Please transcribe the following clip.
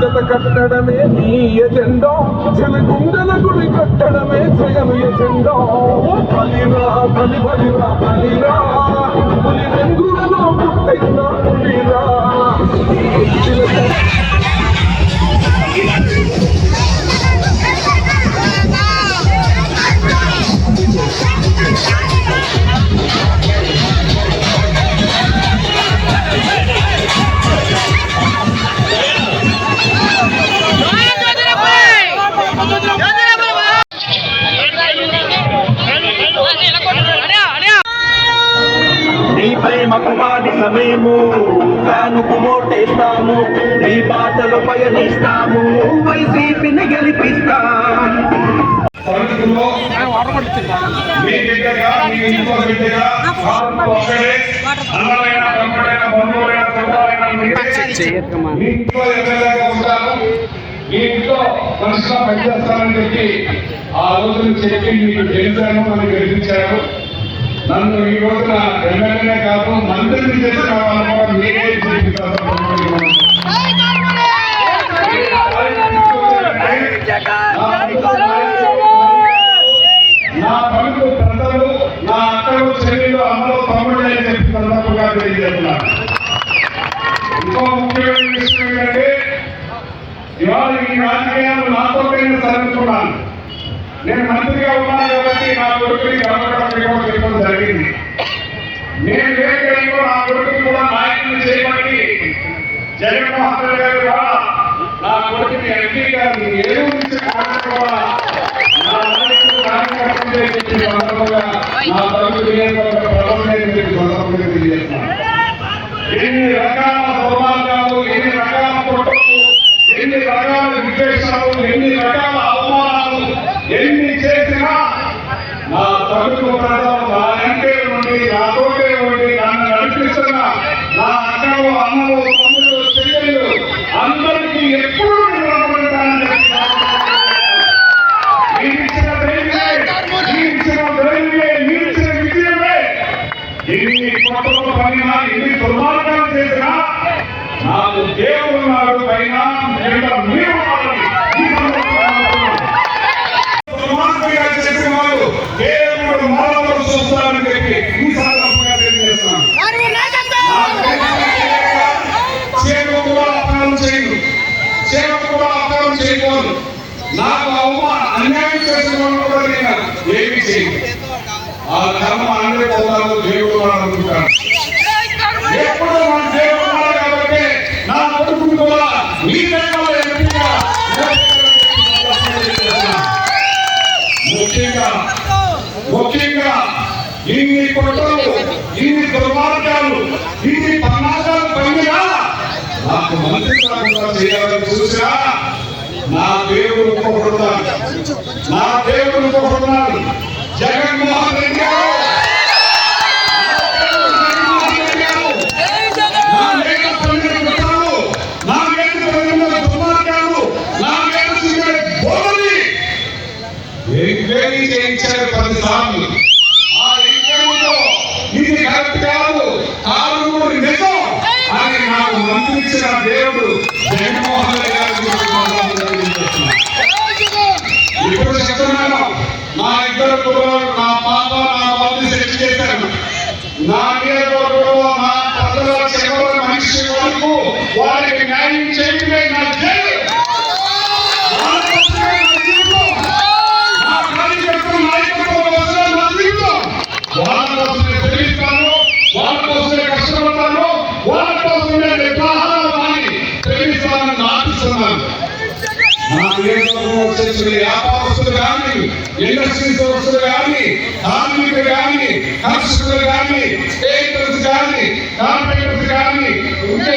కట్టడమే నీ ఎజెండా. జన గుండెల గుడి కట్టడమే జగన్ ఎజెండా. బలిరా బలి బలిరా బలిరా పులి రంగులలో పుట్టిన పులిరా. నీ ప్రేమకు బానిసమేము ఫ్యానుకు నీ బాటలు పయనిస్తాము వైసీపీని గెలిపిస్తాం. మీ బిడ్డగా మీ బిడ్డగా ఒక్కడే అన్నలైన తమ్ముడైన బంధువులైన చుట్టాలైన మీ ఇంట్లో ఎమ్మెల్యేగా ఉంటాను మీ ఇంట్లో పనిచేస్తానని చెప్పి ఆ చెప్పి మీకు గెలిచాను నన్ను గెలిపించారు. నన్ను ఈ రోజున ఎమ్మెల్యేనే కాదు మంత్రిని చేసిన వాళ్ళని మీరే నా పనులు ప్రజలు నా అక్కలు చెల్లెలు అమ్మలు తమ్ముడు అని చెప్పి సందర్భంగా తెలియజేస్తున్నారు ఇంకో ముఖ్యమైన విషయం ఏంటంటే ఇవాళ ఈ రాజకీయాలు నాతో నేను సరిస్తున్నాను నేను మంత్రిగా ఉన్నాను కాబట్టి నా కొడుకుని గవర్నమెంట్ నేను నా కొడుకు కూడా నాయకులు చేయబట్టి జగన్మోహన్ రెడ్డి గారు నా కొడుకుని ఎంపీ గారిని ఏదో ఎన్ని కొత్తలు పడినా దుర్మార్గాలు నాకు దేవుడు పైన మీరు దుర్మార్గంగా చేసిన వాళ్ళు దేవుడు మరణం చూస్తారని చెప్పి ఈ సందర్భంగా తెలియజేస్తున్నాను సేవకు కూడా అపకారం చేయను సేవకు కూడా అపకారం చేయకూడదు నాకు అవమానం అన్యాయం చేసిన వాళ్ళు కూడా నేను ఏమి చేయను ఆ కర్మ అన్నీ పోతాను దేవుడు కూడా అనుకుంటాను ఎప్పుడు మన దేవుడు కాబట్టి నా కొడుకుని కూడా మీ ముఖ్యంగా ముఖ్యంగా ఇన్ని కుట్రలు ఇన్ని దుర్మార్గాలు ఇన్ని పన్నాగాలు పండినా నాకు మంత్రి చేయాలని చూసినా నా దేవుడు ఇంకొకడున్నాడు నా దేవుడు ఇంకొకడున్నాడు జగన్మోహన్ రెడ్డి గారు నా మీద పడిన కుట్రలు, నా మీద పడిన దుర్మార్గాలు, నా మీద చూపిన బోధని ఎంక్వైరీ చేయించారు పదిసార్లు ఆ ఎంక్వైరీలో ఇది కరెక్ట్ కాదు కాదు నిజం అని నాకు మంత్రించిన దేవుడు జగన్మోహన్ రెడ్డి గారు ఇప్పుడు చెప్తున్నాను నా ఇద్దరు కుటుంబాలు నా పాప నా బాబు సెట్ చేశాను నా నియోజకవర్గంలో నా ప్రజల చివరి మనిషి వరకు వారికి న్యాయం చేయడమే నా జైలు. వాళ్ళ వ్యాపారస్తులు కానీ ఇండస్ట్రీస్ వస్తువులు కానీ కార్మికులు కానీ కర్షకులు కానీ స్టేటర్స్ కానీ కార్పొరేటర్స్ కానీ ఇంకా